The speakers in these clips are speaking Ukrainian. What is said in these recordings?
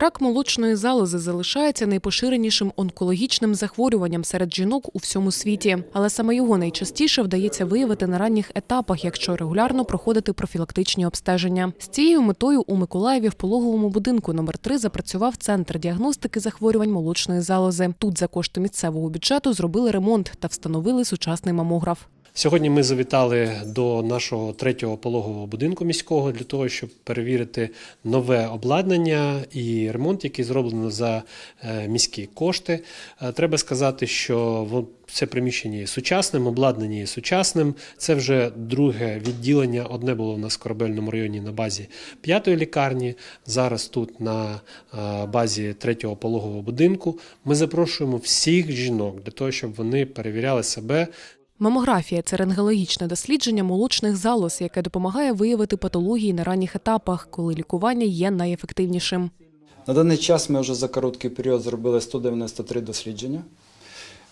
Рак молочної залози залишається найпоширенішим онкологічним захворюванням серед жінок у всьому світі, але саме його найчастіше вдається виявити на ранніх етапах, якщо регулярно проходити профілактичні обстеження. З цією метою у Миколаєві в пологовому будинку номер 3 запрацював центр діагностики захворювань молочної залози. Тут за кошти місцевого бюджету зробили ремонт та встановили сучасний мамограф. Сьогодні ми завітали до нашого третього пологового будинку міського для того, щоб перевірити нове обладнання і ремонт, який зроблено за е, міські кошти. Е, Треба сказати, що це приміщення є сучасним, обладнання є сучасним. Це вже друге відділення. Одне було в нас Корабельному районі на базі п'ятої лікарні. Зараз тут на е, базі третього пологового будинку. Ми запрошуємо всіх жінок для того, щоб вони перевіряли себе Мамографія це рентгенологічне дослідження молочних залоз, яке допомагає виявити патології на ранніх етапах, коли лікування є найефективнішим. На даний час ми вже за короткий період зробили 193 дослідження.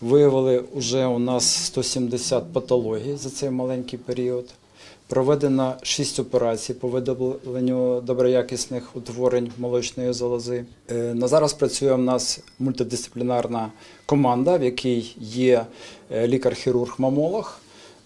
Виявили вже у нас 170 патологій за цей маленький період. Проведено 6 операцій по видобленню доброякісних утворень молочної залози. Е, На зараз працює в нас мультидисциплінарна команда, в якій є е, лікар-хірург-мамолог,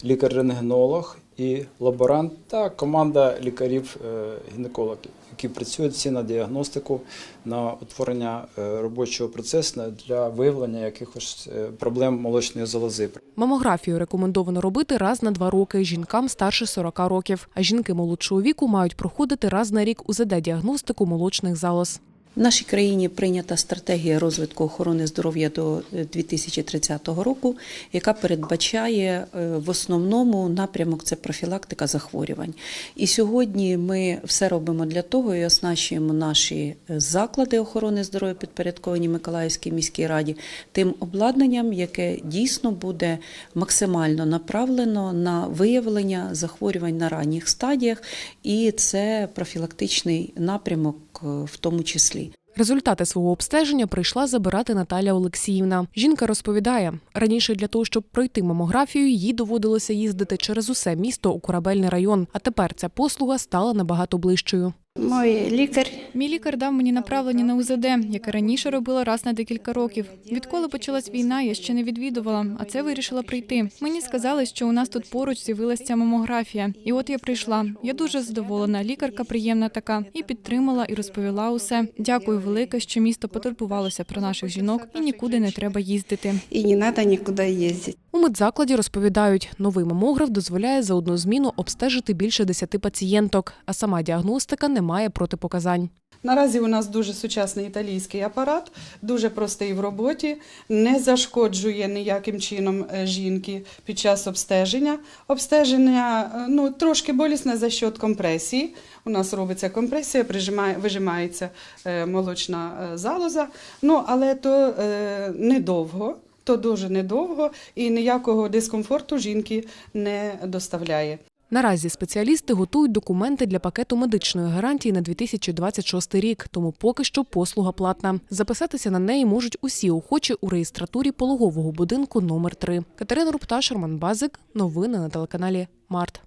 лікар-рентгенолог і лаборант та команда лікарів-гінекологів, які працюють всі на діагностику, на утворення е, робочого процесу для виявлення якихось е, проблем молочної залози. Мамографію рекомендовано робити раз на два роки жінкам старше 40 років, а жінки молодшого віку мають проходити раз на рік УЗД-діагностику молочних залоз. В нашій країні прийнята стратегія розвитку охорони здоров'я до е, 2030 року, яка передбачає е, в основному напрямок це профілактика захворювань. І сьогодні ми все робимо для того і оснащуємо наші е, заклади охорони здоров'я, підпорядковані Миколаївській міській раді, тим обладнанням, яке дійсно буде максимально направлено на виявлення захворювань на ранніх стадіях, і це профілактичний напрямок е, в тому числі. Результати свого обстеження прийшла забирати Наталя Олексіївна. Жінка розповідає, раніше для того, щоб пройти мамографію, їй доводилося їздити через усе місто у корабельний район. А тепер ця послуга стала набагато ближчою. Мой лікар Мій лікар дав мені направлення на УЗД, яке раніше робила раз на декілька років. Відколи почалась війна, я ще не відвідувала, а це вирішила прийти. Мені сказали, що у нас тут поруч з'явилася мамографія. І от я прийшла. Я дуже задоволена. Лікарка приємна така і підтримала, і розповіла усе. Дякую велике, що місто потурбувалося про наших жінок і нікуди не треба їздити. і не треба нікуди їздити. Медзакладі розповідають, новий мамограф дозволяє за одну зміну обстежити більше 10 пацієнток, а сама діагностика не має протипоказань. Наразі у нас дуже сучасний італійський апарат, дуже простий в роботі, не зашкоджує ніяким чином е, жінки під час обстеження. Обстеження е, ну, трошки болісне за счет компресії. У нас робиться компресія, прижимає, вижимається е, молочна залоза, ну, але то е, недовго. То дуже недовго і ніякого дискомфорту жінки не доставляє. Наразі спеціалісти готують документи для пакету медичної гарантії на 2026 рік, тому поки що послуга платна. Записатися на неї можуть усі охочі у реєстратурі пологового будинку номер 3 Катерина Рупташ, Роман Базик. Новини на телеканалі Март.